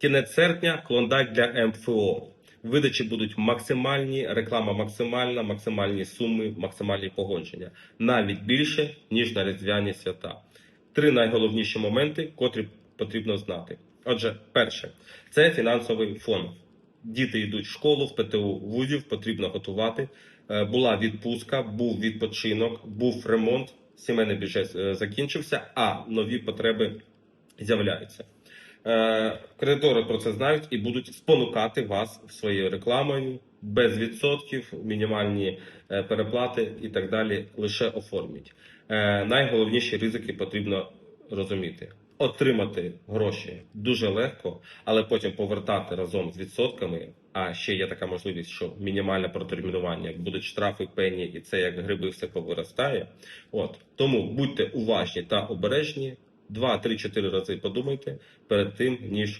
Кінець серпня клондайк для МФО. Видачі будуть максимальні, реклама максимальна, максимальні суми, максимальні погодження. Навіть більше, ніж на різдвяні свята. Три найголовніші моменти, котрі потрібно знати. Отже, перше, це фінансовий фон. Діти йдуть в школу, в ПТУ вузів, потрібно готувати. Е, Була відпустка, був відпочинок, був ремонт, сімейний бюджет е, закінчився, а нові потреби з'являються. Е, Кредитори про це знають і будуть спонукати вас своєю рекламою без відсотків, мінімальні е, переплати і так далі. Лише оформіть. Е, Найголовніші ризики потрібно розуміти. Отримати гроші дуже легко, але потім повертати разом з відсотками. А ще є така можливість, що мінімальне протермінування будуть штрафи, пені, і це як гриби все повиростає. От тому будьте уважні та обережні. Два, три, чотири рази подумайте перед тим, ніж